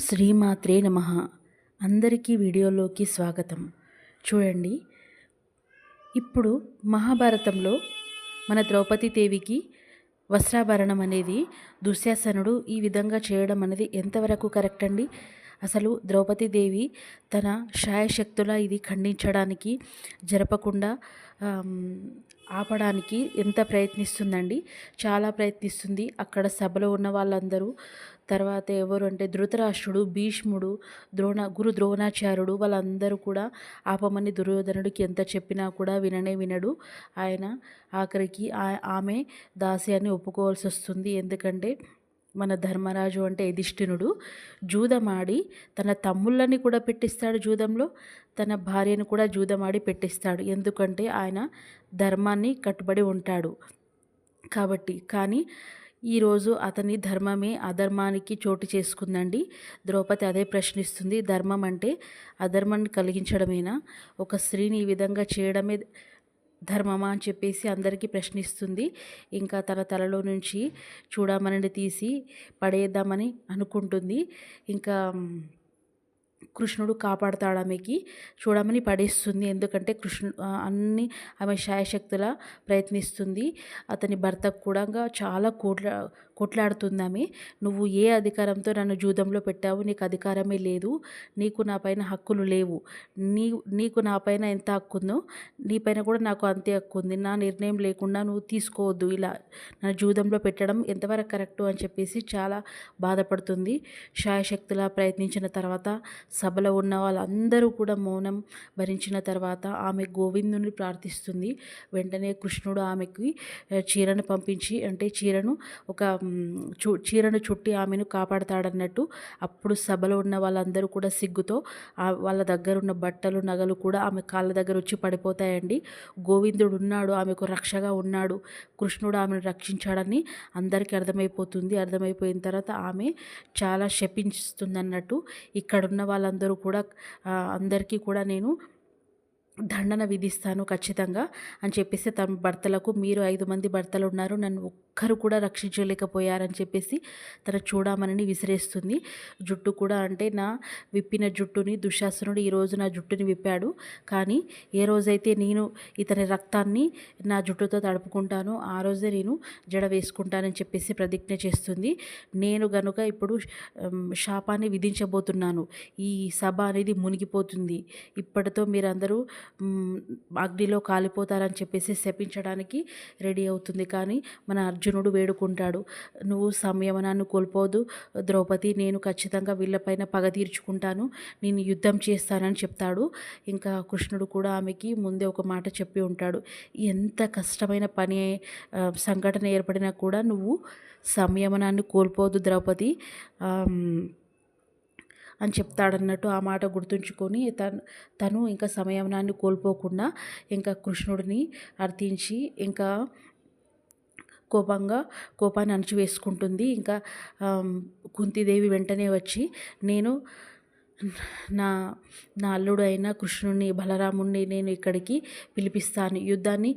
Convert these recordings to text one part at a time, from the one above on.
శ్రీమాత్రే నమ. అందరికీ వీడియోలోకి స్వాగతం. చూడండి ఇప్పుడు మహాభారతంలో మన ద్రౌపదీదేవికి వస్త్రాభరణం అనేది దుశ్శాసనుడు ఈ విధంగా చేయడం అనేది ఎంతవరకు కరెక్ట్ అండి? అసలు ద్రౌపదీదేవి తన శాయశక్తుల ఇది ఖండించడానికి జరపకుండా ఆపడానికి ఎంత ప్రయత్నిస్తుందండి? చాలా ప్రయత్నిస్తుంది. అక్కడ సభలో ఉన్న వాళ్ళందరూ తర్వాత ఎవరు అంటే ధృతరాష్ట్రుడు భీష్ముడు ద్రోణ గురు ద్రోణాచార్యుడు వాళ్ళందరూ కూడా ఆపమని దుర్యోధనుడికి ఎంత చెప్పినా కూడా విననే వినడు. ఆయన ఆఖరికి ఆమె దాస్యాన్ని ఒప్పుకోవాల్సి వస్తుంది. ఎందుకంటే మన ధర్మరాజు అంటే యుధిష్ఠినుడు జూదమాడి తన తమ్ముళ్ళని కూడా పెట్టిస్తాడు జూదంలో. తన భార్యను కూడా జూదమాడి పెట్టిస్తాడు. ఎందుకంటే ఆయన ధర్మాన్ని కట్టుబడి ఉంటాడు. కాబట్టి కానీ ఈరోజు అతని ధర్మమే అధర్మానికి చోటు చేసుకుందండి. ద్రౌపది అదే ప్రశ్నిస్తుంది. ధర్మం అంటే అధర్మాన్ని కలిగించడమేనా? ఒక స్త్రీని ఈ విధంగా చేయడమే ధర్మమా అని చెప్పేసి అందరికీ ప్రశ్నిస్తుంది. ఇంకా తన తలలో నుంచి చూడమని తీసి పడేద్దామని అనుకుంటుంది. ఇంకా కృష్ణుడు కాపాడుతాడు ఆమెకి చూడమని పడేస్తుంది. ఎందుకంటే కృష్ణు అన్ని ఆమె శాయశక్తుల ప్రయత్నిస్తుంది. అతని భర్తకు కూడా చాలా కోట్ల కొట్లాడుతుంది నువ్వు ఏ అధికారంతో నన్ను జూదంలో పెట్టావు? నీకు అధికారమే లేదు. నీకు నా పైన హక్కులు లేవు. నీ నీకు నా పైన ఎంత హక్కు ఉందో నీ పైన కూడా నాకు అంతే హక్కు ఉంది. నా నిర్ణయం లేకుండా నువ్వు తీసుకోవద్దు. ఇలా నా జూదంలో పెట్టడం ఎంతవరకు కరెక్టు అని చెప్పేసి చాలా బాధపడుతుంది. శాయశక్తులా ప్రయత్నించిన తర్వాత సభలో ఉన్న వాళ్ళందరూ కూడా మౌనం భరించిన తర్వాత ఆమె గోవిందుని ప్రార్థిస్తుంది. వెంటనే కృష్ణుడు ఆమెకి చీరను పంపించి అంటే చీరను ఒక చీరను చుట్టి ఆమెను కాపాడతాడన్నట్టు అప్పుడు సభలో ఉన్న వాళ్ళందరూ కూడా సిగ్గుతో వాళ్ళ దగ్గర ఉన్న బట్టలు నగలు కూడా ఆమె కాళ్ళ దగ్గర వచ్చి పడిపోతాయండి. గోవిందుడు ఉన్నాడు ఆమెకు రక్షగా ఉన్నాడు కృష్ణుడు ఆమెను రక్షించాడని అందరికీ అర్థమైపోతుంది. అర్థమైపోయిన తర్వాత ఆమె చాలా శపించుతుంది అన్నట్టు ఇక్కడున్న వాళ్ళందరూ కూడా అందరికీ కూడా నేను దండన విధిస్తాను ఖచ్చితంగా అని చెప్పేసి తన భర్తలకు మీరు ఐదు మంది భర్తలు ఉన్నారు నన్ను ఒక్కరు కూడా రక్షించలేకపోయారని చెప్పేసి తన చూడమనని విసిరేస్తుంది. జుట్టు కూడా అంటే నా విప్పిన జుట్టుని దుశ్శాసనుడు ఈరోజు నా జుట్టుని విప్పాడు. కానీ ఏ రోజైతే నేను ఇతని రక్తాన్ని నా జుట్టుతో తడుపుకుంటానో ఆ రోజే నేను జడ వేసుకుంటానని చెప్పేసి ప్రతిజ్ఞ చేస్తుంది. నేను గనుక ఇప్పుడు శాపాన్ని విధించబోతున్నాను. ఈ సభ అనేది మునిగిపోతుంది. ఇప్పటితో మీరందరూ అగ్నిలో కాలిపోతారని చెప్పేసి శపించడానికి రెడీ అవుతుంది. కానీ మన అర్జునుడు వేడుకుంటాడు. నువ్వు సంయమనాన్ని కోల్పోదు ద్రౌపది నేను ఖచ్చితంగా వీళ్ళపైన పగ తీర్చుకుంటాను. నేను యుద్ధం చేస్తానని చెప్తాడు. ఇంకా కృష్ణుడు కూడా ఆమెకి ముందే ఒక మాట చెప్పి ఉంటాడు. ఎంత కష్టమైన పని సంఘటన ఏర్పడినా కూడా నువ్వు సంయమనాన్ని కోల్పోదు ద్రౌపది. అని చెప్తాడన్నట్టు ఆ మాట గుర్తుంచుకొని తను తను ఇంకా సంయమనాన్ని కోల్పోకుండా ఇంకా కృష్ణుడిని అర్థించి ఇంకా కోపంగా కోపాన్ని అణచివేసుకుంటుంది. ఇంకా కుంతిదేవి వెంటనే వచ్చి నేను నా నా అల్లుడు అయిన కృష్ణుని బలరాముణ్ణి నేను ఇక్కడికి పిలిపిస్తాను. యుద్ధాన్ని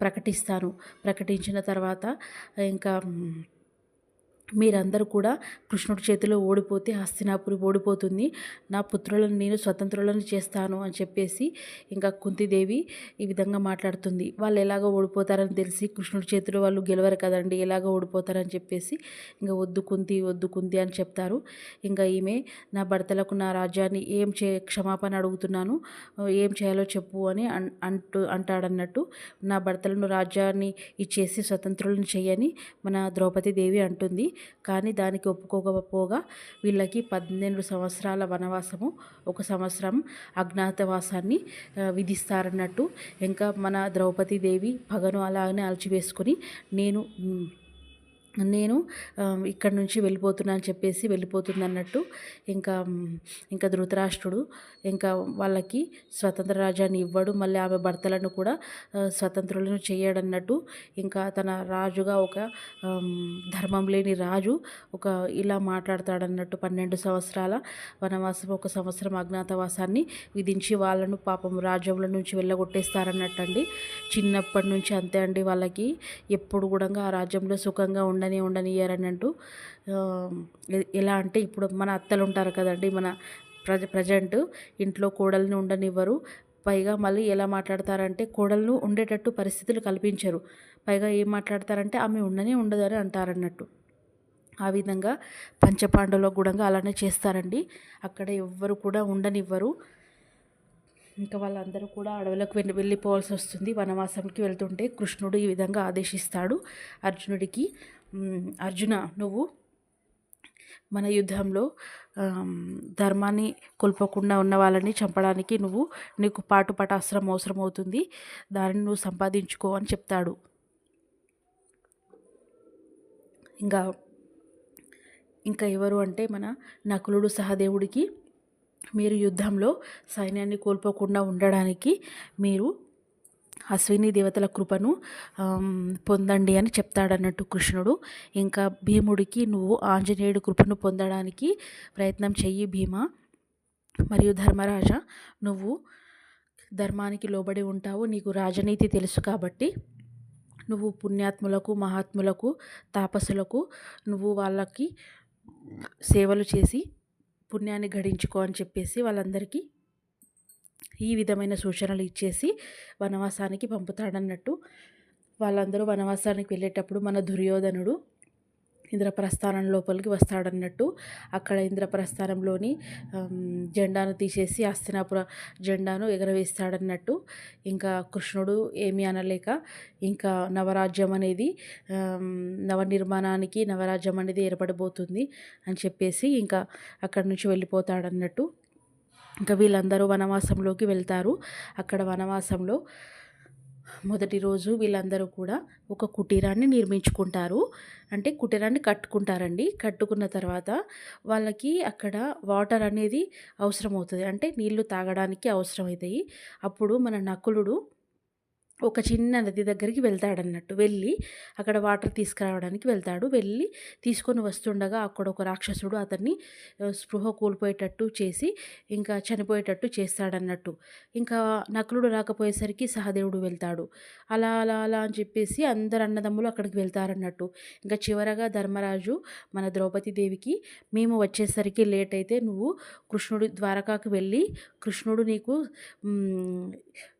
ప్రకటిస్తాను. ప్రకటించిన తర్వాత ఇంకా మీరందరూ కూడా కృష్ణుడి చేతిలో ఓడిపోతే హస్తినాపురి ఓడిపోతుంది. నా పుత్రులను నేను స్వతంత్రులను చేస్తాను అని చెప్పేసి ఇంకా కుంతిదేవి ఈ విధంగా మాట్లాడుతుంది. వాళ్ళు ఎలాగో ఓడిపోతారని తెలిసి కృష్ణుడి చేతిలో వాళ్ళు గెలవరు కదండి ఎలాగో ఓడిపోతారని చెప్పేసి ఇంకా వద్దు కుంతి వద్దు కుంతి అని చెప్తారు. ఇంకా ఈమె నా భర్తలకు నా రాజ్యాన్ని ఏం చే క్షమాపణ అడుగుతున్నాను ఏం చేయాలో చెప్పు అని అన్- అంటూ అంటాడన్నట్టు నా భర్తలను రాజ్యాన్ని ఇచ్చేసి స్వతంత్రులను చేయని మన ద్రౌపది దేవి అంటుంది. కానీ దానికి ఒప్పుకోకపోగా వీళ్ళకి పద్దెనిమిది సంవత్సరాల వనవాసము ఒక సంవత్సరం అజ్ఞాతవాసాన్ని విధిస్తారన్నట్టు. ఇంకా మన ద్రౌపది దేవి పగను అలాగనే అలచివేసుకొని నేను నేను ఇక్కడ నుంచి వెళ్ళిపోతున్నా అని చెప్పేసి వెళ్ళిపోతుంది అన్నట్టు ఇంకా ఇంకా ధృతరాష్ట్రుడు ఇంకా వాళ్ళకి స్వతంత్ర రాజ్యాన్ని ఇవ్వడు మళ్ళీ ఆమె భర్తలను కూడా స్వతంత్రులను చేయడన్నట్టు ఇంకా తన రాజుగా ఒక ధర్మం లేని రాజు ఒక ఇలా మాట్లాడతాడన్నట్టు పన్నెండు సంవత్సరాల వనవాసం ఒక సంవత్సరం అజ్ఞాతవాసాన్ని విధించి వాళ్ళను పాపం రాజ్యంలో నుంచి వెళ్ళగొట్టేస్తారన్నట్టండి. చిన్నప్పటి నుంచి అంతే అండి వాళ్ళకి. ఎప్పుడు కూడా ఆ రాజ్యంలో సుఖంగా ఉండ ఉండని ఉండనియ్యరని అంటూ ఎలా అంటే ఇప్పుడు మన అత్తలు ఉంటారు కదండి మన ప్రజ ప్రజెంట్ ఇంట్లో కోడల్ని ఉండనివ్వరు. పైగా మళ్ళీ ఎలా మాట్లాడతారంటే కోడలను ఉండేటట్టు పరిస్థితులు కల్పించరు. పైగా ఏం మాట్లాడతారంటే ఆమె ఉండనే ఉండదని అంటారన్నట్టు. ఆ విధంగా పంచపాండవుల కూడా అలానే చేస్తారండి. అక్కడ ఎవ్వరు కూడా ఉండనివ్వరు. ఇంకా వాళ్ళందరూ కూడా అడవులకు వెళ్ళి వెళ్ళిపోవాల్సి వస్తుంది. వనవాసంకి వెళ్తుంటే కృష్ణుడు ఈ విధంగా ఆదేశిస్తాడు. అర్జునుడికి అర్జున నువ్వు మన యుద్ధంలో ధర్మాన్ని కోల్పోకుండా ఉన్న వాళ్ళని చంపడానికి నువ్వు నీకు పాటు పటాస్త్రం అవసరం అవుతుంది దానిని నువ్వు సంపాదించుకో అని చెప్తాడు. ఇంకా ఇంకా ఎవరు అంటే మన నకులుడు సహదేవుడికి మీరు యుద్ధంలో సైన్యాన్ని కోల్పోకుండా ఉండడానికి మీరు అశ్విని దేవతల కృపను పొందండి అని చెప్తాడన్నట్టు కృష్ణుడు. ఇంకా భీముడికి నువ్వు ఆంజనేయుడి కృపను పొందడానికి ప్రయత్నం చెయ్యి భీమ. మరియు ధర్మరాజ నువ్వు ధర్మానికి లోబడి ఉంటావు నీకు రాజనీతి తెలుసు కాబట్టి నువ్వు పుణ్యాత్ములకు మహాత్ములకు తాపసులకు నువ్వు వాళ్ళకి సేవలు చేసి పుణ్యాన్ని గడించుకో అని చెప్పేసి వాళ్ళందరికీ ఈ విధమైన సూచనలు ఇచ్చేసి వనవాసానికి పంపుతాడన్నట్టు. వాళ్ళందరూ వనవాసానికి వెళ్ళేటప్పుడు మన దుర్యోధనుడు ఇంద్రప్రస్థానం లోపలికి వస్తాడన్నట్టు అక్కడ ఇంద్రప్రస్థానంలోని జెండాను తీసేసి హస్తినాపుర జెండాను ఎగరవేస్తాడన్నట్టు ఇంకా కృష్ణుడు ఏమీ అనలేక ఇంకా నవరాజ్యం అనేది నవనిర్మాణానికి నవరాజ్యం అనేది ఏర్పడబోతుంది అని చెప్పేసి ఇంకా అక్కడి నుంచి వెళ్ళిపోతాడన్నట్టు. ఇంకా వీళ్ళందరూ వనవాసంలోకి వెళ్తారు. అక్కడ వనవాసంలో మొదటి రోజు వీళ్ళందరూ కూడా ఒక కుటీరాన్ని నిర్మించుకుంటారు. అంటే కుటీరాన్ని కట్టుకుంటారండి. కట్టుకున్న తర్వాత వాళ్ళకి అక్కడ వాటర్ అనేది అవసరం అవుతుంది అంటే నీళ్ళు తాగడానికి అవసరం అవుతాయి అప్పుడు మన నకులుడు ఒక చిన్న నది దగ్గరికి వెళ్తాడన్నట్టు. వెళ్ళి అక్కడ వాటర్ తీసుకురావడానికి వెళ్తాడు. వెళ్ళి తీసుకొని వస్తుండగా అక్కడ ఒక రాక్షసుడు అతన్ని స్పృహ కోల్పోయేటట్టు చేసి ఇంకా చనిపోయేటట్టు చేస్తాడన్నట్టు. ఇంకా నకులుడు రాకపోయేసరికి సహదేవుడు వెళ్తాడు. అలా అలా అలా అని చెప్పేసి అందరు అన్నదమ్ములు అక్కడికి వెళ్తారన్నట్టు. ఇంకా చివరగా ధర్మరాజు మన ద్రౌపది దేవికి మేము వచ్చేసరికి లేట్ అయితే నువ్వు కృష్ణుడి ద్వారకాకు వెళ్ళి కృష్ణుడు నీకు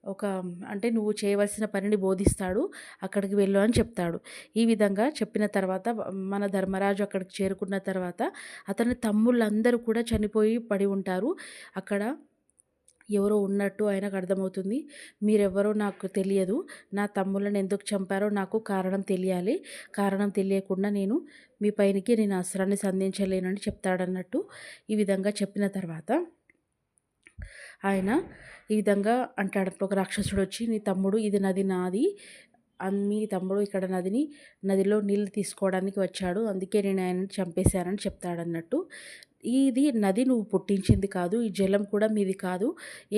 ఒక అంటే నువ్వు చేయవలసిన పనిని బోధిస్తాడు అక్కడికి వెళ్ళు అని చెప్తాడు. ఈ విధంగా చెప్పిన తర్వాత మన ధర్మరాజు అక్కడికి చేరుకున్న తర్వాత అతని తమ్ముళ్ళందరూ కూడా చనిపోయి పడి ఉంటారు. అక్కడ ఎవరో ఉన్నట్టు ఆయనకు అర్థమవుతుంది. మీరెవరో నాకు తెలియదు. నా తమ్ముళ్ళని ఎందుకు చంపారో నాకు కారణం తెలియాలి. కారణం తెలియకుండా నేను మీ పైనకి నేను అస్త్రాన్ని సంధించలేనని చెప్తాడన్నట్టు ఈ విధంగా చెప్పిన తర్వాత ఆయన ఈ విధంగా అంటాడు. ఒక రాక్షసుడు వచ్చి నీ తమ్ముడు ఇది నది నాది. మీ తమ్ముడు ఇక్కడ నదిని నదిలో నీళ్ళు తీసుకోవడానికి వచ్చాడు. అందుకే నేను ఆయనను చంపేశానని చెప్తాడన్నట్టు. ఇది నది నువ్వు పుట్టించింది కాదు. ఈ జలం కూడా మీది కాదు.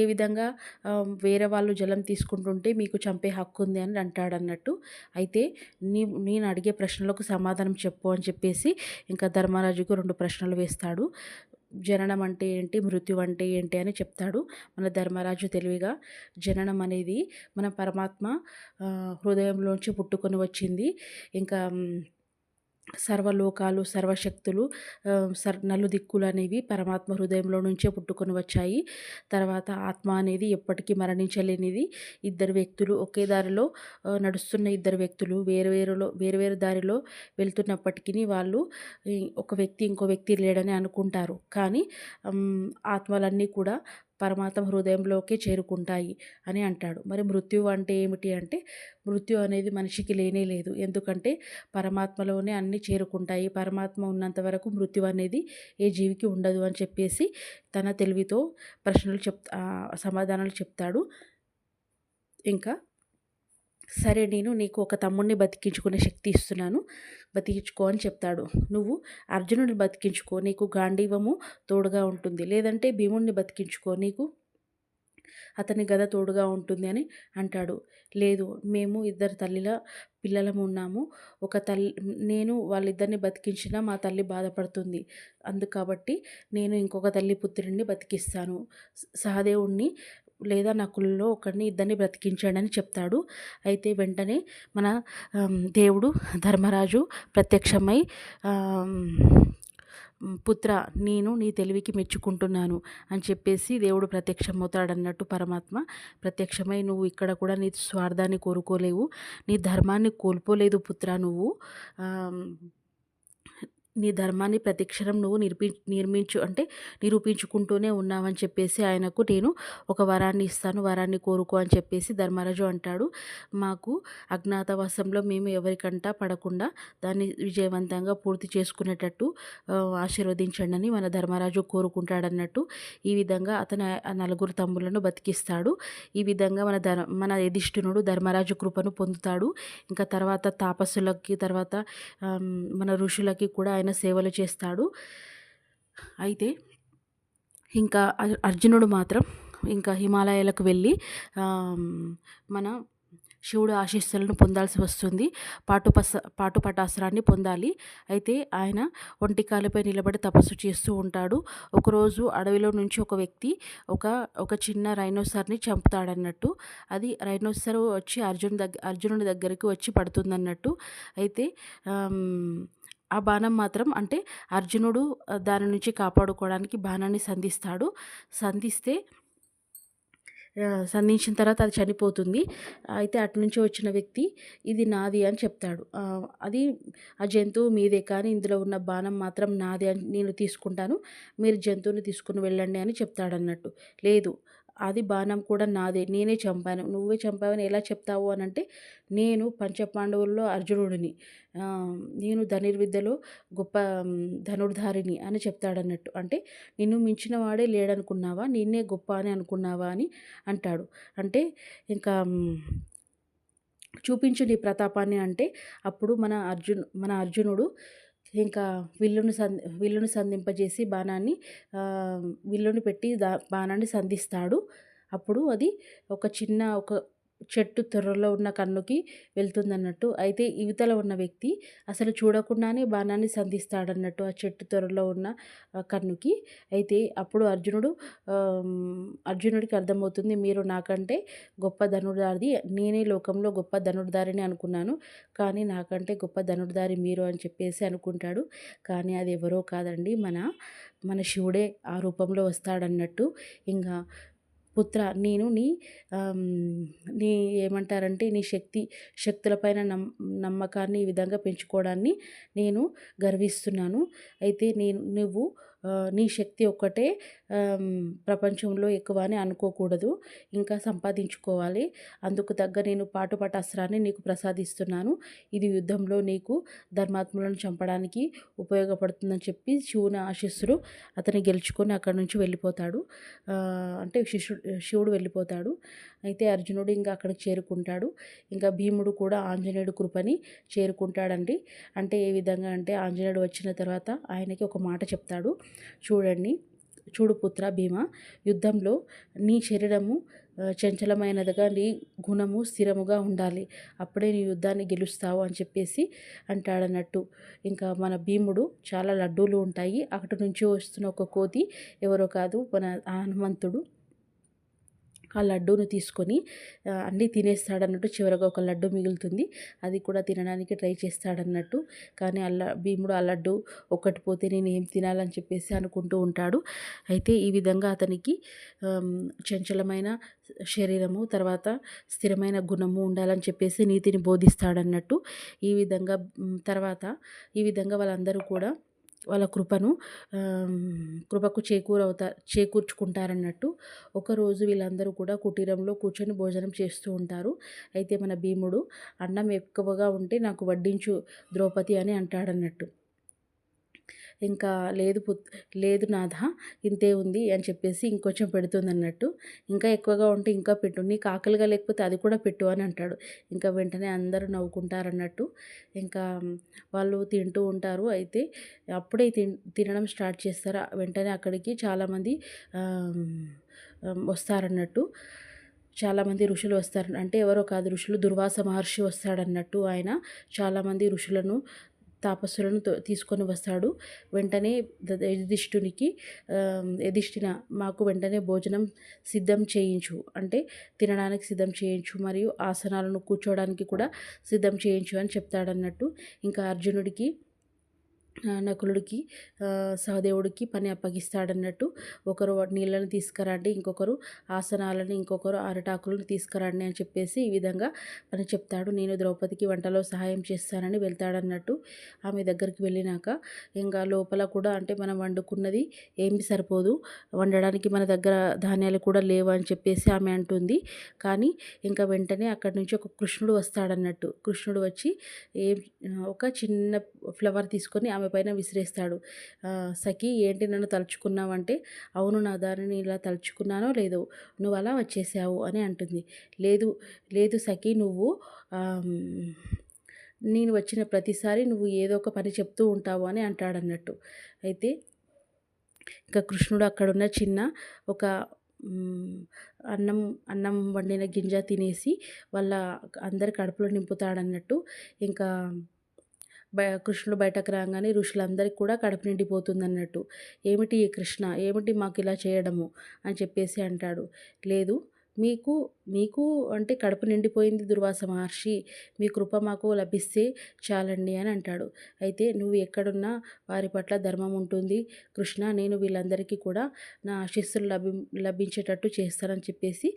ఏ విధంగా వేరే వాళ్ళు జలం తీసుకుంటుంటే మీకు చంపే హక్కు ఉంది అని అంటాడన్నట్టు. అయితే నీ నేను అడిగే ప్రశ్నలకు సమాధానం చెప్పు అని చెప్పేసి ఇంకా ధర్మరాజుకు రెండు ప్రశ్నలు వేస్తాడు. జననం అంటే ఏంటి? మృత్యు అంటే ఏంటి? అని చెప్తాడు మన ధర్మరాజు తెలివిగా. జననం అనేది మన పరమాత్మ హృదయంలోంచి పుట్టుకొని వచ్చింది. ఇంకా సర్వలోకాలు సర్వశక్తులు సర్ నలు దిక్కులు అనేవి పరమాత్మ హృదయంలో నుంచే పుట్టుకొని వచ్చాయి. తర్వాత ఆత్మ అనేది ఎప్పటికీ మరణించలేనిది. ఇద్దరు వ్యక్తులు ఒకే దారిలో నడుస్తున్న ఇద్దరు వ్యక్తులు వేరు వేరులో వేరు వేరు దారిలో వెళ్తున్నప్పటికీ వాళ్ళు ఒక వ్యక్తి ఇంకో వ్యక్తి లేడని అనుకుంటారు. కానీ ఆత్మలన్నీ కూడా పరమాత్మ హృదయంలోకే చేరుకుంటాయి అని అంటాడు. మరి మృత్యు అంటే ఏమిటి అంటే మృత్యు అనేది మనిషికి లేనే లేదు. ఎందుకంటే పరమాత్మలోనే అన్నీ చేరుకుంటాయి. పరమాత్మ ఉన్నంత వరకు మృత్యు అనేది ఏ జీవికి ఉండదు అని చెప్పేసి తన తెలివితో ప్రశ్నలు చెప్ సమాధానాలు చెప్తాడు. ఇంకా సరే నేను నీకు ఒక తమ్ముడిని బతికించుకునే శక్తి ఇస్తున్నాను. బతికించుకో అని చెప్తాడు. నువ్వు అర్జునుడిని బతికించుకో. నీకు గాంధీవము తోడుగా ఉంటుంది. లేదంటే భీముడిని బతికించుకో. నీకు అతని గద తోడుగా ఉంటుంది అని అంటాడు. లేదు మేము ఇద్దరు తల్లిల పిల్లలము ఉన్నాము. ఒక తల్లి నేను వాళ్ళిద్దరిని బతికించినా మా తల్లి బాధపడుతుంది. అందుకాబట్టి నేను ఇంకొక తల్లి పుత్రుడిని బతికిస్తాను. సహదేవుణ్ణి లేదా నా కులలో ఒకరిని ఇద్దరిని బ్రతికించండి అని చెప్తాడు. అయితే వెంటనే మన దేవుడు ధర్మరాజు ప్రత్యక్షమై పుత్ర నేను నీ తెలివికి మెచ్చుకుంటున్నాను అని చెప్పేసి దేవుడు ప్రత్యక్షమవుతాడన్నట్టు పరమాత్మ ప్రత్యక్షమై నువ్వు ఇక్కడ కూడా నీ స్వార్థాన్ని కోరుకోలేవు నీ ధర్మాన్ని కోల్పోలేదు పుత్ర నువ్వు. నీ ధర్మాన్ని ప్రతిక్షణం నువ్వు నిర్మి నిర్మించు అంటే నిరూపించుకుంటూనే ఉన్నావని చెప్పేసి ఆయనకు నేను ఒక వరాన్ని ఇస్తాను వరాన్ని కోరుకో అని చెప్పేసి ధర్మరాజు అంటాడు. మాకు అజ్ఞాతవాసంలో మేము ఎవరికంటా పడకుండా దాన్ని విజయవంతంగా పూర్తి చేసుకునేటట్టు ఆశీర్వదించండి అని మన ధర్మరాజు కోరుకుంటాడన్నట్టు ఈ విధంగా అతను ఆ నలుగురు తమ్ములను బతికిస్తాడు. ఈ విధంగా మన ధర్ మన యధిష్ఠునుడు ధర్మరాజు కృపను పొందుతాడు. ఇంకా తర్వాత తాపస్సులకి తర్వాత మన ఋషులకి కూడా ఆయన సేవలు చేస్తాడు. అయితే ఇంకా అర్జునుడు మాత్రం ఇంకా హిమాలయాలకు వెళ్ళి మన శివుడు ఆశీస్సులను పొందాల్సి వస్తుంది. పాటుపస పాటుపటాస్త్రాన్ని పొందాలి. అయితే ఆయన ఒంటి కాలుపై నిలబడి తపస్సు చేస్తూ ఉంటాడు. ఒకరోజు అడవిలో నుంచి ఒక వ్యక్తి ఒక ఒక చిన్న రైనోసార్ని చంపుతాడన్నట్టు. అది రైనోసర్ వచ్చి అర్జున్ దగ్గర అర్జునుడి దగ్గరికి వచ్చి పడుతుందన్నట్టు. అయితే ఆ బాణం మాత్రం అంటే అర్జునుడు దాని నుంచి కాపాడుకోవడానికి బాణాన్ని సంధిస్తాడు. సంధిస్తే సంధించిన తర్వాత అది చనిపోతుంది. అయితే అటు నుంచి వచ్చిన వ్యక్తి ఇది నాది అని చెప్తాడు. అది ఆ జంతువు మీదే కానీ ఇందులో ఉన్న బాణం మాత్రం నాది అని నేను తీసుకుంటాను. మీరు జంతువుని తీసుకుని వెళ్ళండి అని చెప్తాడన్నట్టు. లేదు అది బాణం కూడా నాదే నేనే చంపాను. నువ్వే చంపావని ఎలా చెప్తావు అని అంటే నేను పంచపాండవుల్లో అర్జునుడిని. నేను ధనుర్విద్యలో గొప్ప ధనుర్ధారిని అని చెప్తాడన్నట్టు. అంటే నిన్ను మించిన వాడే లేడనుకున్నావా? నిన్నే గొప్ప అని అనుకున్నావా అని అంటాడు. అంటే ఇంకా చూపించు నీ ప్రతాపాన్ని అంటే అప్పుడు మన అర్జున్ మన అర్జునుడు ఇంకా విల్లును సంధి విల్లును సంధింపజేసి బాణాన్ని విల్లును పెట్టి దా బాణాన్ని సంధిస్తాడు. అప్పుడు అది ఒక చిన్న ఒక చెట్టు త్వరలో ఉన్న కన్నుకి వెళ్తుందన్నట్టు. అయితే ఇవతల ఉన్న వ్యక్తి అసలు చూడకుండానే బాణాన్ని సంధిస్తాడన్నట్టు ఆ చెట్టు త్వరలో ఉన్న కన్నుకి. అయితే అప్పుడు అర్జునుడు అర్జునుడికి అర్థమవుతుంది మీరు నాకంటే గొప్ప ధనుర్ధారి నేనే లోకంలో గొప్ప ధనుర్ధారిని అనుకున్నాను. కానీ నాకంటే గొప్ప ధనుర్ధారి మీరు అని చెప్పేసి అనుకుంటాడు. కానీ అది ఎవరో కాదండి మన మన శివుడే ఆ రూపంలో వస్తాడన్నట్టు. ఇంకా పుత్ర నేను నీ నీ ఏమంటారంటే నీ శక్తి శక్తులపైన నమ్ నమ్మకాన్ని ఈ విధంగా పెంచుకోవడాన్ని నేను గర్విస్తున్నాను. అయితే నేను నువ్వు నీ శక్తి ఒక్కటే ప్రపంచంలో ఎక్కువ అని అనుకోకూడదు. ఇంకా సంపాదించుకోవాలి. అందుకు తగ్గ నేను పాటు అస్త్రాన్ని నీకు ప్రసాదిస్తున్నాను. ఇది యుద్ధంలో నీకు ధర్మాత్ములను చంపడానికి ఉపయోగపడుతుందని చెప్పి శివుని ఆశిస్సుడు అతని గెలుచుకొని అక్కడి నుంచి వెళ్ళిపోతాడు. అంటే శిష్యుడు శివుడు వెళ్ళిపోతాడు. అయితే అర్జునుడు ఇంకా అక్కడికి చేరుకుంటాడు. ఇంకా భీముడు కూడా ఆంజనేయుడు కృపని చేరుకుంటాడండి. అంటే ఏ విధంగా అంటే ఆంజనేయుడు వచ్చిన తర్వాత ఆయనకి ఒక మాట చెప్తాడు. చూడండి. చూడు పుత్ర భీమ యుద్ధంలో నీ శరీరము చంచలమైనదిగా నీ గుణము స్థిరముగా ఉండాలి. అప్పుడే నీ యుద్ధాన్ని గెలుస్తావు అని చెప్పేసి అంటాడన్నట్టు. ఇంకా మన భీముడు చాలా లడ్డూలు ఉంటాయి. అక్కడి నుంచి వస్తున్న ఒక కోతి ఎవరో కాదు మన హనుమంతుడు. ఆ లడ్డూను తీసుకొని అన్నీ తినేస్తాడన్నట్టు చివరగా ఒక లడ్డు మిగులుతుంది. అది కూడా తినడానికి ట్రై చేస్తాడన్నట్టు. కానీ అల్ల భీముడు ఆ లడ్డు ఒక్కటి పోతే నేను ఏం తినాలని చెప్పేసి అనుకుంటూ ఉంటాడు. అయితే ఈ విధంగా అతనికి చంచలమైన శరీరము తర్వాత స్థిరమైన గుణము ఉండాలని చెప్పేసి నీతిని బోధిస్తాడన్నట్టు. ఈ విధంగా తర్వాత ఈ విధంగా వాళ్ళందరూ కూడా వాళ్ళ కృపను కృపకు చేకూరవుతా చేకూర్చుకుంటారన్నట్టు ఒకరోజు వీళ్ళందరూ కూడా కుటీరంలో కూర్చొని భోజనం చేస్తూ ఉంటారు. అయితే మన భీముడు అన్నం ఎక్కువగా ఉంటే నాకు వడ్డించు ద్రౌపది అని అంటాడన్నట్టు. ఇంకా లేదు పుత్ లేదు నాథ ఇంతే ఉంది అని చెప్పేసి ఇంకొంచెం పెడుతుంది అన్నట్టు ఇంకా ఎక్కువగా ఉంటే ఇంకా పెట్టు నీకు ఆకలిగా లేకపోతే అది కూడా పెట్టు అని అంటాడు. ఇంకా వెంటనే అందరూ నవ్వుకుంటారన్నట్టు. ఇంకా వాళ్ళు తింటూ ఉంటారు. అయితే అప్పుడే తినడం స్టార్ట్ చేస్తారు. వెంటనే అక్కడికి చాలామంది వస్తారన్నట్టు. చాలామంది ఋషులు వస్తారు. అంటే ఎవరో కాదు ఋషులు దుర్వాస మహర్షి వస్తాడన్నట్టు ఆయన చాలామంది ఋషులను తాపస్సులను తీసుకొని వస్తాడు. వెంటనే యధిష్ఠునికి యధిష్ఠిన మాకు వెంటనే భోజనం సిద్ధం చేయించు. అంటే తినడానికి సిద్ధం చేయించు మరియు ఆసనాలను కూర్చోవడానికి కూడా సిద్ధం చేయించు అని చెప్తాడన్నట్టు. ఇంకా అర్జునుడికి నకులుడికి సహదేవుడికి పని అప్పగిస్తాడన్నట్టు ఒకరు నీళ్ళని తీసుకురండి ఇంకొకరు ఆసనాలని ఇంకొకరు అరటాకులను తీసుకురండి అని చెప్పేసి ఈ విధంగా పని చెప్తాడు. నేను ద్రౌపదికి వంటలో సహాయం చేస్తానని వెళ్తాడన్నట్టు ఆమె దగ్గరికి వెళ్ళినాక ఇంకా లోపల కూడా అంటే మనం వండుకున్నది ఏమి సరిపోదు. వండడానికి మన దగ్గర ధాన్యాలు కూడా లేవు అని చెప్పేసి ఆమె అంటుంది. కానీ ఇంకా వెంటనే అక్కడి నుంచి ఒక కృష్ణుడు వస్తాడన్నట్టు. కృష్ణుడు వచ్చి ఏం ఒక చిన్న ఫ్లవర్ తీసుకొని ఆమె పైన విసిరేస్తాడు. సఖి ఏంటి నన్ను తలుచుకున్నావంటే? అవును నా దారిని ఇలా తలుచుకున్నానో లేదో? నువ్వు అలా వచ్చేసావు అని అంటుంది. లేదు లేదు సఖి నువ్వు నేను వచ్చిన ప్రతిసారి నువ్వు ఏదో ఒక పని చెప్తూ ఉంటావు అని అంటాడన్నట్టు. అయితే ఇంకా కృష్ణుడు అక్కడున్న చిన్న ఒక అన్నం అన్నం వండిన గింజ తినేసి వాళ్ళ అందరి కడుపులో నింపుతాడన్నట్టు. ఇంకా కృష్ణుడు బయటకు రాగానే ఋషులందరికీ కూడా కడుపు నిండిపోతుంది అన్నట్టు ఏమిటి ఈ కృష్ణ? ఏమిటి మాకు ఇలా చేయడము? అని చెప్పేసి అంటాడు. లేదు మీకు మీకు అంటే కడుపు నిండిపోయింది దుర్వాస మహర్షి మీ కృప మాకు లభిస్తే చాలండి అని అంటాడు. అయితే నువ్వు ఎక్కడున్నా వారి పట్ల ధర్మం ఉంటుంది. కృష్ణ నేను వీళ్ళందరికీ కూడా నా ఆశీస్సులు లభి లభించేటట్టు చేస్తానని చెప్పేసి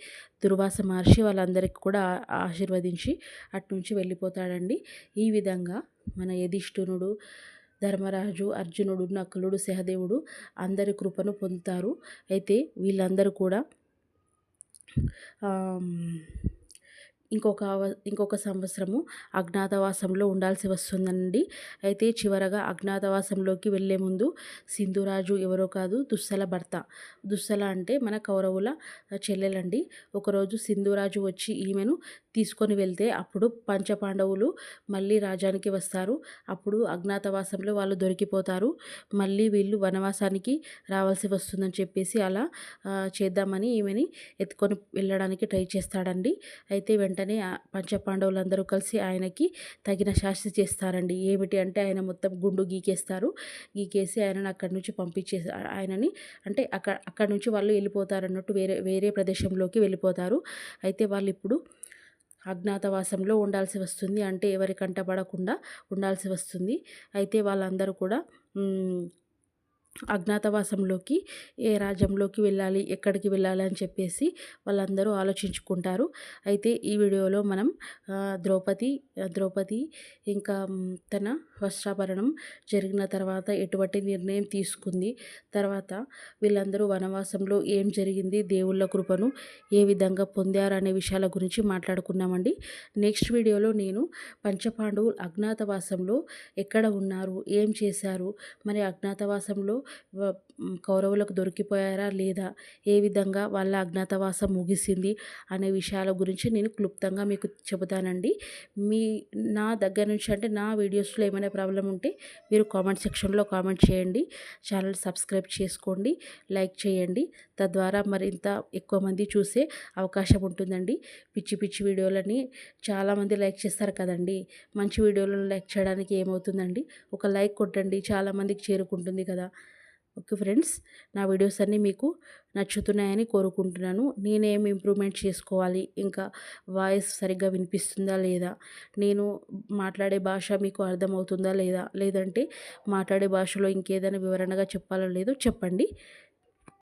దుర్వాస మహర్షి వాళ్ళందరికీ కూడా ఆశీర్వదించి అట్నుంచి వెళ్ళిపోతాడండి. ఈ విధంగా మన యధిష్ఠునుడు ధర్మరాజు అర్జునుడు నకులుడు సహదేవుడు అందరి కృపను పొందుతారు. అయితే వీళ్ళందరూ కూడా ఇంకొక ఇంకొక సంవత్సరము అజ్ఞాతవాసంలో ఉండాల్సి వస్తుందండి. అయితే చివరగా అజ్ఞాతవాసంలోకి వెళ్ళే ముందు సింధురాజు ఎవరో కాదు దుస్సల భర్త. దుస్సల అంటే మన కౌరవుల చెల్లెలండి. ఒకరోజు సింధురాజు వచ్చి ఈమెను తీసుకొని వెళ్తే అప్పుడు పంచపాండవులు మళ్ళీ రాజానికి వస్తారు. అప్పుడు అజ్ఞాతవాసంలో వాళ్ళు దొరికిపోతారు. మళ్ళీ వీళ్ళు వనవాసానికి రావాల్సి వస్తుందని చెప్పేసి అలా చేద్దామని ఈమెని ఎత్తుకొని వెళ్ళడానికి ట్రై చేస్తాడండి. అయితే వెంటనే పంచపాండవులందరూ కలిసి ఆయనకి తగిన శాస్తి చేస్తారండి. ఏమిటి అంటే ఆయన మొత్తం గుండు గీకేస్తారు. గీకేసి ఆయనను అక్కడి నుంచి పంపించే ఆయనని అంటే అక్కడ అక్కడి నుంచి వాళ్ళు వెళ్ళిపోతారు అన్నట్టు వేరే వేరే ప్రదేశంలోకి వెళ్ళిపోతారు. అయితే వాళ్ళు ఇప్పుడు అజ్ఞాతవాసంలో ఉండాల్సి వస్తుంది. అంటే ఎవరి కంటపడకుండా ఉండాల్సి వస్తుంది. అయితే వాళ్ళందరూ కూడా అజ్ఞాతవాసంలోకి ఏ రాజ్యంలోకి వెళ్ళాలి ఎక్కడికి వెళ్ళాలి అని చెప్పేసి వాళ్ళందరూ ఆలోచించుకుంటారు. అయితే ఈ వీడియోలో మనం ద్రౌపది ద్రౌపది ఇంకా తన వస్త్రాభరణం జరిగిన తర్వాత ఎటువంటి నిర్ణయం తీసుకుంది? తర్వాత వీళ్ళందరూ వనవాసంలో ఏం జరిగింది? దేవుళ్ళ కృపను ఏ విధంగా పొందారు అనే విషయాల గురించి మాట్లాడుకున్నామండి. నెక్స్ట్ వీడియోలో నేను పంచపాండవులు అజ్ఞాతవాసంలో ఎక్కడ ఉన్నారు? ఏం చేశారు? మరి అజ్ఞాతవాసంలో కౌరవులకు దొరికిపోయారా లేదా? ఏ విధంగా వాళ్ళ అజ్ఞాతవాసం ముగిసింది అనే విషయాల గురించి నేను క్లుప్తంగా మీకు చెబుతానండి. మీ నా దగ్గర నుంచి అంటే నా వీడియోస్లో ఏమైనా ప్రాబ్లం ఉంటే మీరు కామెంట్ సెక్షన్లో కామెంట్ చేయండి. ఛానల్ సబ్స్క్రైబ్ చేసుకోండి. లైక్ చేయండి. తద్వారా మరింత ఎక్కువ మంది చూసే అవకాశం ఉంటుందండి. పిచ్చి పిచ్చి వీడియోలని చాలామంది లైక్ చేస్తారు కదండి. మంచి వీడియోలను లైక్ చేయడానికి ఏమవుతుందండి? ఒక లైక్ కొట్టండి. చాలామందికి చేరుకుంటుంది కదా. ఓకే ఫ్రెండ్స్ నా వీడియోస్ అన్నీ మీకు నచ్చుతున్నాయని కోరుకుంటున్నాను. నేనేం ఇంప్రూవ్మెంట్ చేసుకోవాలి? ఇంకా వాయిస్ సరిగ్గా వినిపిస్తుందా లేదా? నేను మాట్లాడే భాష మీకు అర్థమవుతుందా లేదా? లేదంటే మాట్లాడే భాషలో ఇంకేదైనా వివరణగా చెప్పాలో లేదో చెప్పండి.